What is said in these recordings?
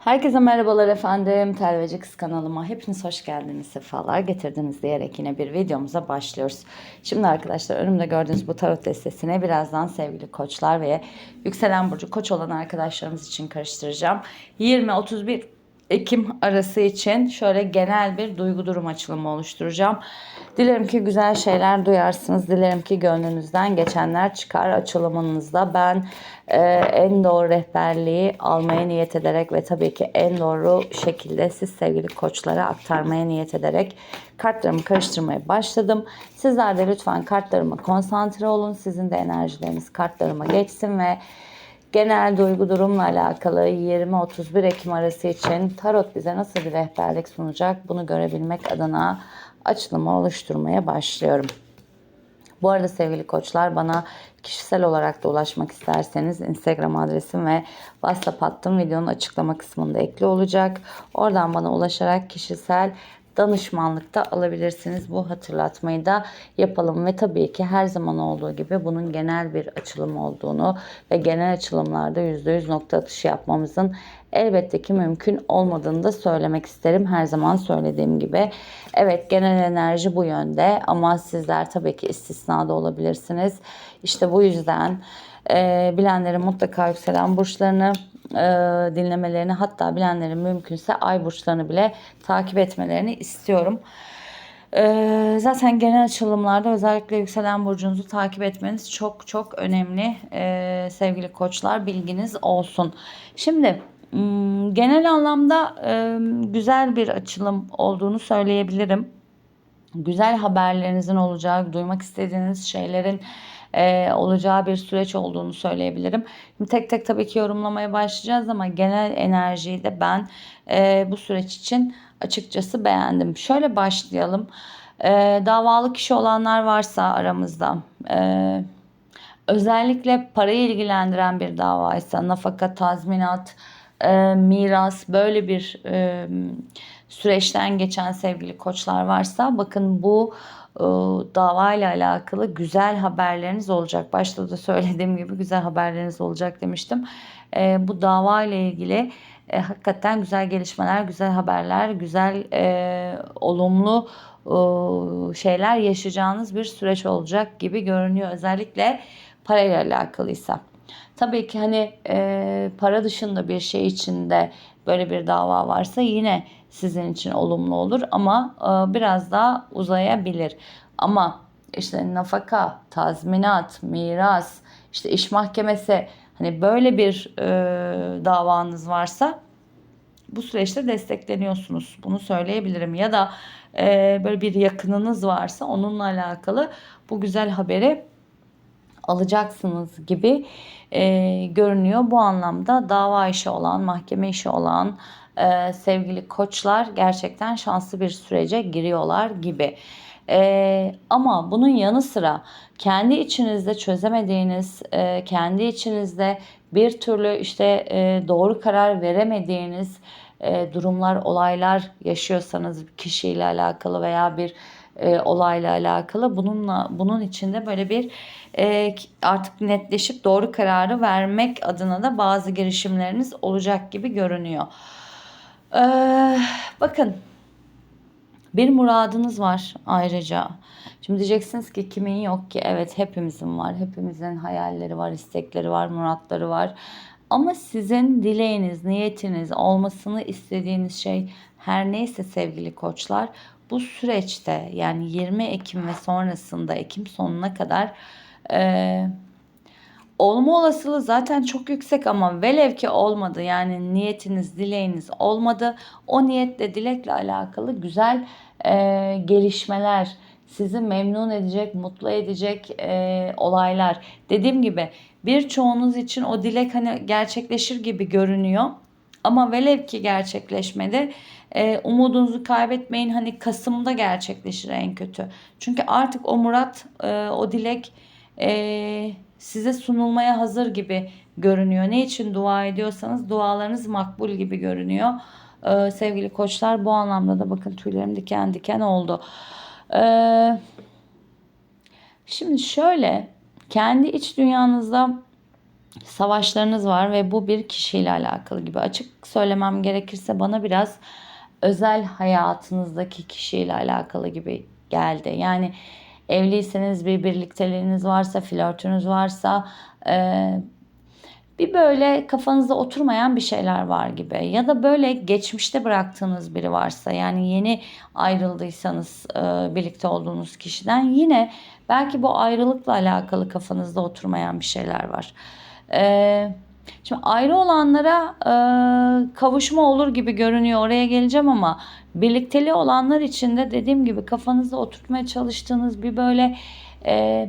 Herkese merhabalar efendim. Telveci Kız kanalıma hepiniz hoş geldiniz. Sefalar getirdiniz diyerek yine bir videomuza başlıyoruz. Şimdi arkadaşlar önümde gördüğünüz bu tarot destesine birazdan sevgili koçlar ve yükselen burcu koç olan arkadaşlarımız için karıştıracağım. 20-31 Ekim arası için şöyle genel bir duygu durum açılımı oluşturacağım. Dilerim ki güzel şeyler duyarsınız. Dilerim ki gönlünüzden geçenler çıkar açılımınızda. Ben e, en doğru rehberliği almaya niyet ederek ve tabii ki en doğru şekilde siz sevgili koçlara aktarmaya niyet ederek kartlarımı karıştırmaya başladım. Sizler de lütfen kartlarıma konsantre olun. Sizin de enerjileriniz kartlarıma geçsin ve genel duygu durumla alakalı 20-31 Ekim arası için tarot bize nasıl bir rehberlik sunacak bunu görebilmek adına açılımı oluşturmaya başlıyorum. Bu arada sevgili koçlar bana kişisel olarak da ulaşmak isterseniz Instagram adresim ve WhatsApp hattım videonun açıklama kısmında ekli olacak. Oradan bana ulaşarak kişisel danışmanlıkta alabilirsiniz. Bu hatırlatmayı da yapalım ve tabii ki her zaman olduğu gibi bunun genel bir açılım olduğunu ve genel açılımlarda %100 nokta atışı yapmamızın elbette ki mümkün olmadığını da söylemek isterim. Her zaman söylediğim gibi. Evet genel enerji bu yönde ama sizler tabii ki istisnada olabilirsiniz. İşte bu yüzden e, bilenlerin mutlaka yükselen burçlarını e, dinlemelerini hatta bilenlerin mümkünse ay burçlarını bile takip etmelerini istiyorum. E, zaten genel açılımlarda özellikle yükselen burcunuzu takip etmeniz çok çok önemli e, sevgili koçlar bilginiz olsun. Şimdi genel anlamda e, güzel bir açılım olduğunu söyleyebilirim. Güzel haberlerinizin olacağı, duymak istediğiniz şeylerin e, olacağı bir süreç olduğunu söyleyebilirim. Şimdi tek tek tabii ki yorumlamaya başlayacağız ama genel enerjiyi de ben e, bu süreç için açıkçası beğendim. Şöyle başlayalım. E, davalı kişi olanlar varsa aramızda... E, özellikle parayı ilgilendiren bir davaysa nafaka, tazminat, e, miras böyle bir e, süreçten geçen sevgili koçlar varsa bakın bu e, davayla alakalı güzel haberleriniz olacak. Başta da söylediğim gibi güzel haberleriniz olacak demiştim. E, bu dava ile ilgili e, hakikaten güzel gelişmeler, güzel haberler, güzel e, olumlu e, şeyler yaşayacağınız bir süreç olacak gibi görünüyor. Özellikle parayla alakalıysa. Tabii ki hani e, para dışında bir şey içinde böyle bir dava varsa yine sizin için olumlu olur ama e, biraz daha uzayabilir. Ama işte nafaka, tazminat, miras, işte iş mahkemesi hani böyle bir e, davanız varsa bu süreçte destekleniyorsunuz. Bunu söyleyebilirim. Ya da e, böyle bir yakınınız varsa onunla alakalı bu güzel haberi alacaksınız gibi e, görünüyor. Bu anlamda dava işi olan, mahkeme işi olan e, sevgili koçlar gerçekten şanslı bir sürece giriyorlar gibi. E, ama bunun yanı sıra kendi içinizde çözemediğiniz, e, kendi içinizde bir türlü işte e, doğru karar veremediğiniz e, durumlar, olaylar yaşıyorsanız kişiyle alakalı veya bir e, olayla alakalı bununla bunun içinde böyle bir e, artık netleşip doğru kararı vermek adına da bazı girişimleriniz olacak gibi görünüyor. E, bakın bir muradınız var ayrıca. Şimdi diyeceksiniz ki kimin yok ki? Evet hepimizin var. Hepimizin hayalleri var, istekleri var, muratları var. Ama sizin dileğiniz, niyetiniz, olmasını istediğiniz şey her neyse sevgili koçlar bu süreçte yani 20 Ekim ve sonrasında Ekim sonuna kadar e, olma olasılığı zaten çok yüksek ama velev ki olmadı yani niyetiniz dileğiniz olmadı. O niyetle dilekle alakalı güzel e, gelişmeler sizi memnun edecek mutlu edecek e, olaylar. Dediğim gibi birçoğunuz için o dilek hani gerçekleşir gibi görünüyor ama velev ki gerçekleşmedi e, umudunuzu kaybetmeyin. Hani Kasım'da gerçekleşir en kötü. Çünkü artık o murat, e, o dilek e, size sunulmaya hazır gibi görünüyor. Ne için dua ediyorsanız dualarınız makbul gibi görünüyor. E, sevgili koçlar bu anlamda da bakın tüylerim diken diken oldu. E, şimdi şöyle kendi iç dünyanızda savaşlarınız var ve bu bir kişiyle alakalı gibi. Açık söylemem gerekirse bana biraz özel hayatınızdaki kişiyle alakalı gibi geldi. Yani evliyseniz bir birlikteliğiniz varsa, flörtünüz varsa e, bir böyle kafanızda oturmayan bir şeyler var gibi. Ya da böyle geçmişte bıraktığınız biri varsa yani yeni ayrıldıysanız e, birlikte olduğunuz kişiden yine belki bu ayrılıkla alakalı kafanızda oturmayan bir şeyler var. Eee Şimdi ayrı olanlara e, kavuşma olur gibi görünüyor. Oraya geleceğim ama birlikteliği olanlar için de dediğim gibi kafanızda oturtmaya çalıştığınız bir böyle e,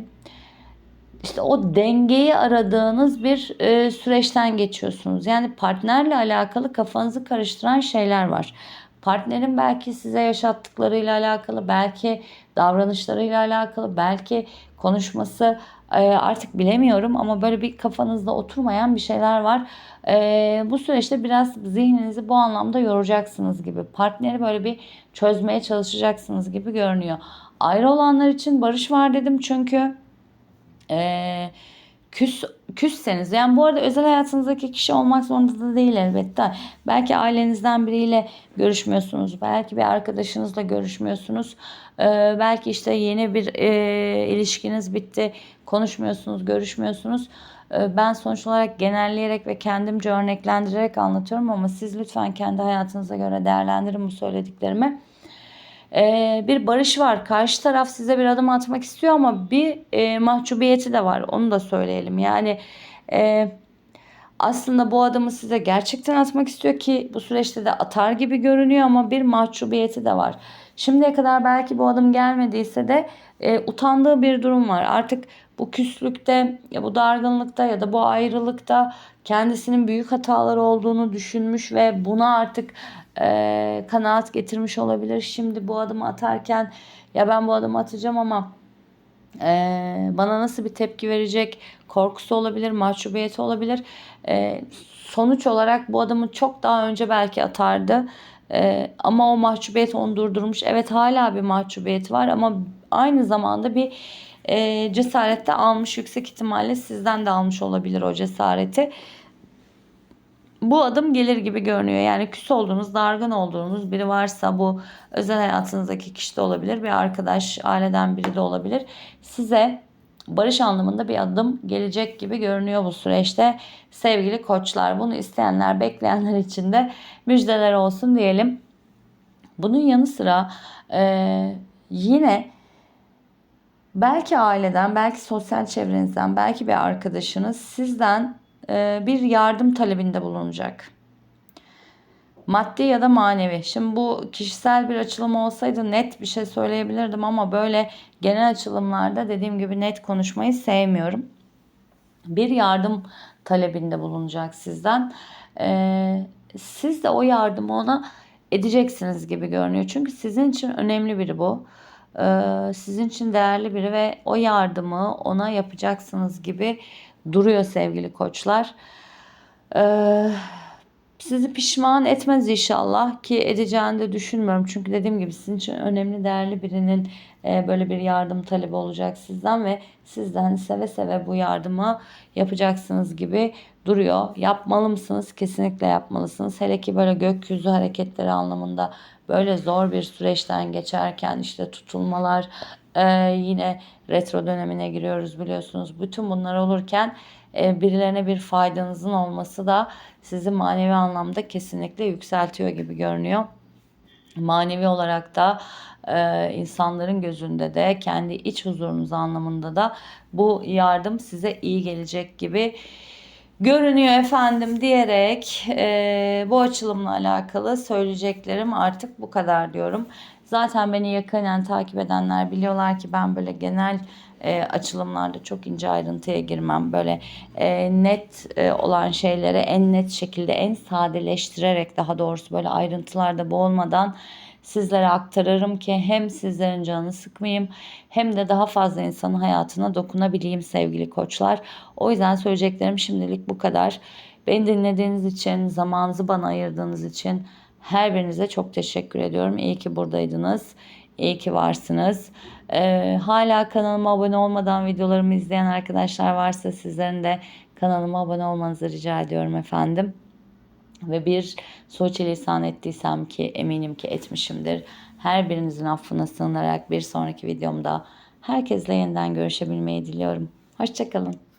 işte o dengeyi aradığınız bir e, süreçten geçiyorsunuz. Yani partnerle alakalı kafanızı karıştıran şeyler var. Partnerin belki size yaşattıklarıyla alakalı, belki davranışlarıyla alakalı, belki konuşması artık bilemiyorum ama böyle bir kafanızda oturmayan bir şeyler var. E, bu süreçte biraz zihninizi bu anlamda yoracaksınız gibi. Partneri böyle bir çözmeye çalışacaksınız gibi görünüyor. Ayrı olanlar için barış var dedim çünkü e, küs küsseniz yani bu arada özel hayatınızdaki kişi olmak zorunda da değil elbette. Belki ailenizden biriyle görüşmüyorsunuz. Belki bir arkadaşınızla görüşmüyorsunuz. Ee, belki işte yeni bir e, ilişkiniz bitti. Konuşmuyorsunuz, görüşmüyorsunuz. Ee, ben sonuç olarak genelleyerek ve kendimce örneklendirerek anlatıyorum ama siz lütfen kendi hayatınıza göre değerlendirin bu söylediklerimi. Ee, bir barış var. Karşı taraf size bir adım atmak istiyor ama bir e, mahcubiyeti de var. Onu da söyleyelim. Yani e, aslında bu adımı size gerçekten atmak istiyor ki bu süreçte de atar gibi görünüyor ama bir mahcubiyeti de var. Şimdiye kadar belki bu adım gelmediyse de e, utandığı bir durum var. Artık bu küslükte ya bu dargınlıkta ya da bu ayrılıkta kendisinin büyük hataları olduğunu düşünmüş ve buna artık e, kanaat getirmiş olabilir. Şimdi bu adımı atarken ya ben bu adımı atacağım ama e, bana nasıl bir tepki verecek korkusu olabilir, mahcubiyeti olabilir. E, sonuç olarak bu adımı çok daha önce belki atardı. E, ama o mahcubiyet onu durdurmuş. Evet hala bir mahcubiyet var ama aynı zamanda bir e, cesarette almış. Yüksek ihtimalle sizden de almış olabilir o cesareti bu adım gelir gibi görünüyor. Yani küs olduğunuz, dargın olduğunuz biri varsa bu özel hayatınızdaki kişi de olabilir. Bir arkadaş, aileden biri de olabilir. Size barış anlamında bir adım gelecek gibi görünüyor bu süreçte. Sevgili koçlar bunu isteyenler, bekleyenler için de müjdeler olsun diyelim. Bunun yanı sıra e, yine belki aileden, belki sosyal çevrenizden, belki bir arkadaşınız sizden bir yardım talebinde bulunacak. Maddi ya da manevi. Şimdi bu kişisel bir açılım olsaydı net bir şey söyleyebilirdim ama böyle genel açılımlarda dediğim gibi net konuşmayı sevmiyorum. Bir yardım talebinde bulunacak sizden. Ee, siz de o yardımı ona edeceksiniz gibi görünüyor. Çünkü sizin için önemli biri bu. Ee, sizin için değerli biri ve o yardımı ona yapacaksınız gibi duruyor sevgili koçlar. Ee, sizi pişman etmez inşallah ki edeceğini de düşünmüyorum. Çünkü dediğim gibi sizin için önemli değerli birinin e, böyle bir yardım talebi olacak sizden ve sizden seve seve bu yardımı yapacaksınız gibi duruyor. Yapmalı mısınız? Kesinlikle yapmalısınız. Hele ki böyle gökyüzü hareketleri anlamında böyle zor bir süreçten geçerken işte tutulmalar, ee, yine retro dönemine giriyoruz biliyorsunuz. Bütün bunlar olurken e, birilerine bir faydanızın olması da sizi manevi anlamda kesinlikle yükseltiyor gibi görünüyor. Manevi olarak da e, insanların gözünde de kendi iç huzurunuz anlamında da bu yardım size iyi gelecek gibi görünüyor efendim diyerek e, bu açılımla alakalı söyleyeceklerim artık bu kadar diyorum. Zaten beni yakinen takip edenler biliyorlar ki ben böyle genel e, açılımlarda çok ince ayrıntıya girmem. Böyle e, net e, olan şeylere en net şekilde en sadeleştirerek daha doğrusu böyle ayrıntılarda boğulmadan sizlere aktarırım ki hem sizlerin canını sıkmayayım hem de daha fazla insanın hayatına dokunabileyim sevgili koçlar. O yüzden söyleyeceklerim şimdilik bu kadar. Beni dinlediğiniz için, zamanınızı bana ayırdığınız için her birinize çok teşekkür ediyorum. İyi ki buradaydınız. İyi ki varsınız. Ee, hala kanalıma abone olmadan videolarımı izleyen arkadaşlar varsa sizlerin de kanalıma abone olmanızı rica ediyorum efendim. Ve bir suçilisan ettiysem ki eminim ki etmişimdir. Her birinizin affına sığınarak bir sonraki videomda herkesle yeniden görüşebilmeyi diliyorum. Hoşçakalın.